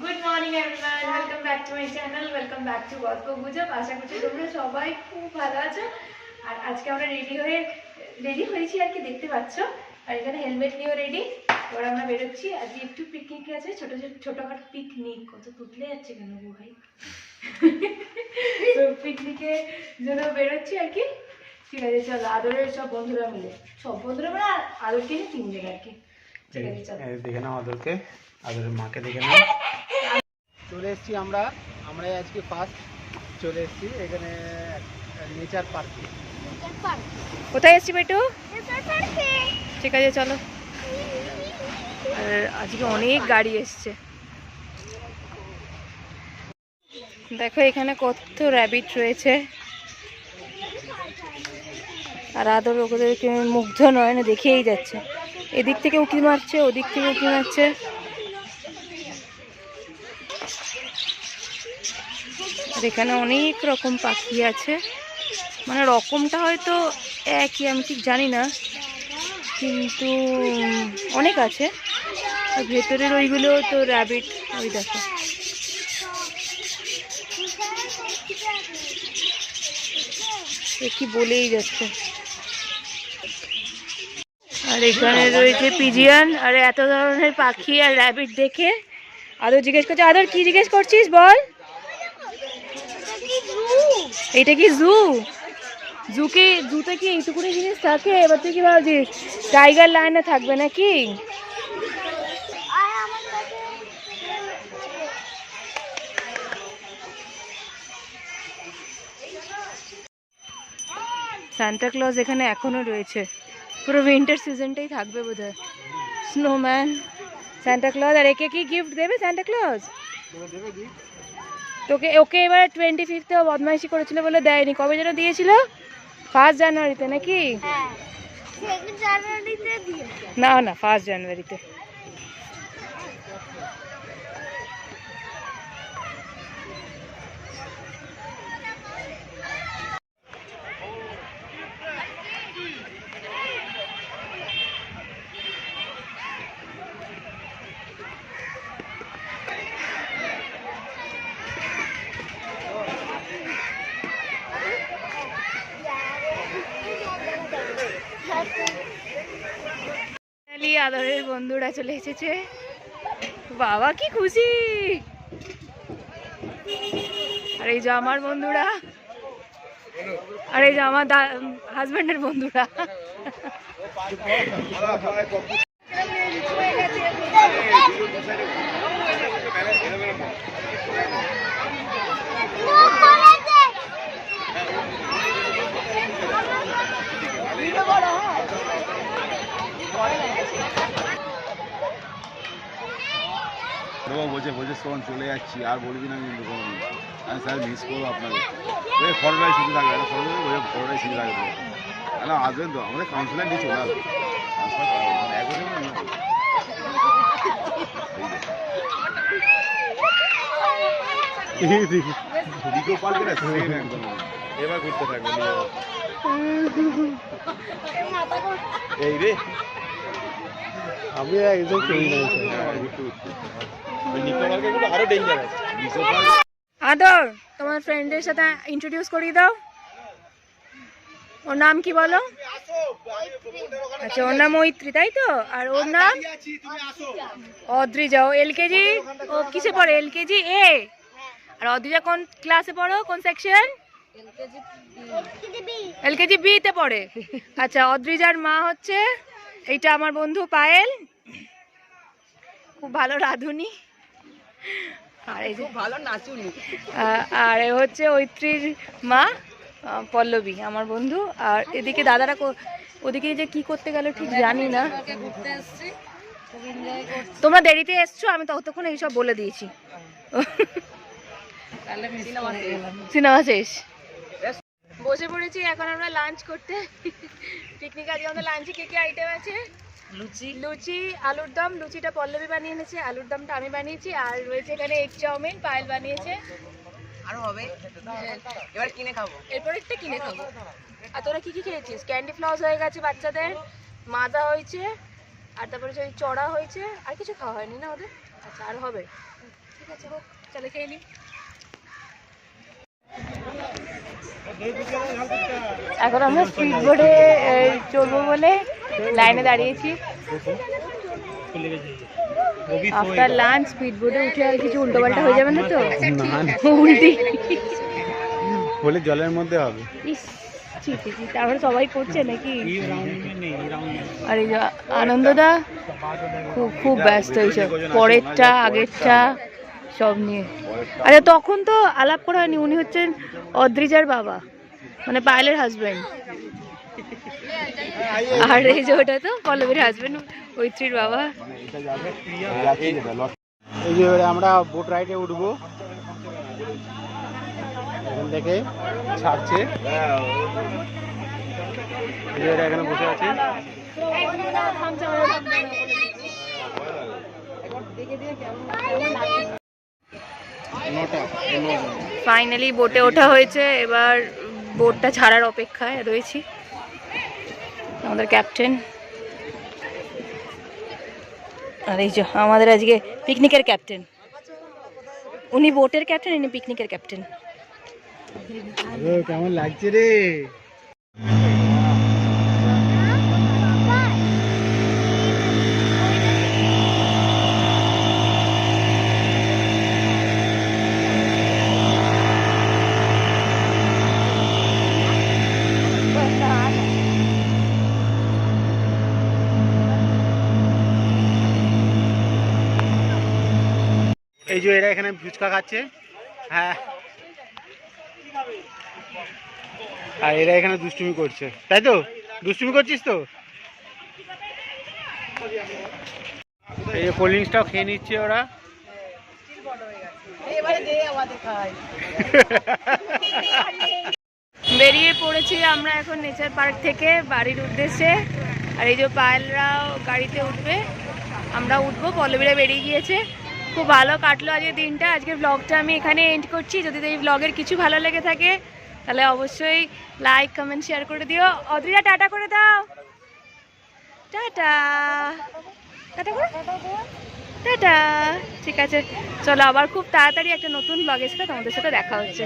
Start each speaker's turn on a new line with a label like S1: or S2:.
S1: Good morning everyone welcome back to my channel welcome back to গল্প গুজব আশা করছি তোমরা সবাই খুব ভালো আছো। আর আজকে আমরা রেডি হয়ে রেডি হয়েছি আর কি দেখতে পাচ্ছ? আর এখানে হেলমেট নিয়েও রেডি এবার আমরা বেরোচ্ছি। আজকে একটু পিকনিক আছে। ছোট ছোট ছোটখাটো পিকনিক কত তুতলে যাচ্ছে কেন গো ভাই? তো পিকনিকে জন্য বেরোচ্ছি আর কি। ঠিক আছে চলো আদরের সব বন্ধুরা মিলে। সব বন্ধুরা মিলে আর আদরকে নিয়ে তিনজন আর কি। ঠিক আছে চলো।
S2: দেখে নাও আদরকে। আদরের মাকে দেখে নাও। চলে এসেছি আমরা আমরাই আজকে ফার্স্ট চলে এসেছি এখানে নেচার পার্কে
S1: কোথায় এসছি বেটু? ঠিক আছে চলো। আর আজকে অনেক গাড়ি এসছে। দেখো এখানে কত র্যাবিট রয়েছে। আর আদর ওদেরকে মুগ্ধ নয় না দেখেই যাচ্ছে। এদিক থেকে উকি মারছে ওদিক থেকে উকি মারছে। আর এখানে অনেক রকম পাখি আছে। মানে রকমটা হয়তো একই, আমি ঠিক জানি না। কিন্তু অনেক আছে। আর ভেতরের ওইগুলো তো র্যাবিট ওই দেখো। কি বলেই যাচ্ছে। আর এখানে রয়েছে পিজিয়ান আর এত ধরনের পাখি আর র্যাবিট দেখে আদর জিজ্ঞেস করছে। আদর, কি জিজ্ঞেস করছিস বল? এটা কি জু? জুকে, জুতে কি এইটুকুনি জিনিস থাকে? এবার তুই কি ভাবছিস, টাইগার লাইনে থাকবে নাকি? সান্টা ক্লজ এখানে এখনও রয়েছে। পুরো উইন্টার সিজনটাই থাকবে বোধহয়। স্নোম্যান সান্টা ক্লজ আর একে কি গিফট দেবে সান্টা ক্লজ তোকে ওকে এবারে টোয়েন্টি ফিফথেও বদমাইশি করেছিল বলে দেয়নি। কবে যেন দিয়েছিল? ফার্স্ট জানুয়ারিতে নাকি? না না ফার্স্ট জানুয়ারিতে ফাইনালি আদরের বন্ধুরা চলে এসেছে। বাবা, কি খুশি! আর এই যে আমার বন্ধুরা, আর এই যে আমার হাজব্যান্ডের বন্ধুরা
S3: বাবা বলছে বলছে শোন চলে যাচ্ছি আর বলবি না কিন্তু কোনোদিন আমি স্যার মিস করব আপনাকে ওই ফটোটাই শুধু থাকবে একটা ফটো ওই ফটোটাই শুধু থাকবে না আসবেন তো আমাদের কাউন্সিলার নিয়ে চলে আসবে একদম এবার ঘুরতে থাকবে এই রে।
S2: আমি একদম চলি না
S3: ঘুরতে ঘুরতে
S1: আদর, তোমার ফ্রেন্ডের সাথে ইন্ট্রোডিউস করিয়ে দাও। ওর নাম কি বলো? আচ্ছা ওর নাম মৈত্রী, তাই তো? আর ওর নাম? অদ্রিজা। ও এলকেজি ও কিসে পড়ে? এলকেজি এ আর অদ্রিজা কোন ক্লাসে পড়ো? কোন সেকশন এলকেজি বি তে পড়ে। আচ্ছা অদ্রিজার মা হচ্ছে এইটা আমার বন্ধু পায়েল। খুব ভালো রাঁধুনি। আর এই যে
S4: ভালো নাচুনি।
S1: আর হচ্ছে ঐত্রীর মা পল্লবী আমার বন্ধু। আর এদিকে দাদারা কো- ওদিকে যে কি করতে গেল ঠিক জানি না।
S4: ঘুরতে এসেছি খুব
S1: তোমরা দেরিতে এসছো আমি ততক্ষণ এইসব বলে দিয়েছি।
S4: সিনেমা
S1: শেষ। বসে পড়েছি এখন আমরা লাঞ্চ করতে। পিকনিক আজকে আমাদের লাঞ্চে কি কি আইটেম আছে?
S4: লুচি।
S1: লুচি আলুর দম লুচিটা পল্লবী বানিয়ে এনেছে আলুর দমটা আমি বানিয়েছি আর রয়েছে এখানে এগ চাউমিন পায়েল বানিয়েছে।
S4: আরও হবে? এবার কিনে খাব।
S1: এরপর একটা কিনে খাব। আর তোরা কি কি খেয়েছিস? ক্যান্ডি ফ্লাওয়ার্স হয়ে গেছে বাচ্চাদের মাজা হয়েছে আর তারপরে সেই চড়া হয়েছে আর কিছু খাওয়া হয়নি না ওদের? আচ্ছা আর হবে। ঠিক আছে হোক চলে খেয়ে নি। এখন আমরা স্পিড বোর্ডে চলবো বলে লাইনে দাঁড়িয়েছি। আফটার লাঞ্চ স্পিড বোর্ডে উঠে আর কিছু উল্টো পাল্টা হয়ে যাবে না তো? উল্টি।
S2: হলে জলের মধ্যে হবে।
S1: তারপরে সবাই করছে নাকি? আর এই যে আনন্দদা খুব খুব ব্যস্ত এইসব। পরেরটা আগেরটা সব নিয়ে। আরে তখন তো আলাপ করা হয়নি। উনি হচ্ছেন অদ্রিজার বাবা মানে পায়েলের হাজবেন্ড আর এই যে ওটা তো পল্লবীর হাজবেন্ড ঐত্রীর বাবা।
S2: এই যে আমরা বোট রাইডে উঠবো। এখান থেকে ছাড়ছে। এখানে বসে আছে।
S1: ফাইনালি বোটে ওঠা হয়েছে। এবার বোটটা ছাড়ার অপেক্ষায় রয়েছি। আমাদের ক্যাপ্টেন। আর এই যে আমাদের আজকে পিকনিকের ক্যাপ্টেন। উনি বোটের ক্যাপ্টেন ইনি পিকনিকের ক্যাপ্টেন।
S2: কেমন লাগছে রে? যে এরা এখানে ফুচকা খাচ্ছে। হ্যাঁ। আর এরা এখানে দুষ্টুমি করছে। তাই তো? দুষ্টুমি করছিস তো? এই যে কোল্ড ড্রিঙ্কসটাও খেয়ে নিচ্ছে ওরা।
S1: বেরিয়ে পড়েছি আমরা এখন নেচার পার্ক থেকে বাড়ির উদ্দেশ্যে। আর এই যে পায়েলরাও গাড়িতে উঠবে। আমরা উঠবো, পল্লবীরা বেরিয়ে গিয়েছে। খুব ভালো কাটলো আজকে দিনটা। আজকে ব্লগটা আমি এখানে এন্ড করছি। যদি এই ব্লগের কিছু ভালো লেগে থাকে, তাহলে অবশ্যই লাইক কমেন্ট শেয়ার করে দিও। অদ্রিজা টাটা করে দাও। টাটা। টাটা ঠিক আছে। চলো আবার খুব তাড়াতাড়ি একটা নতুন ব্লগের সাথে তোমাদের সাথে দেখা হচ্ছে।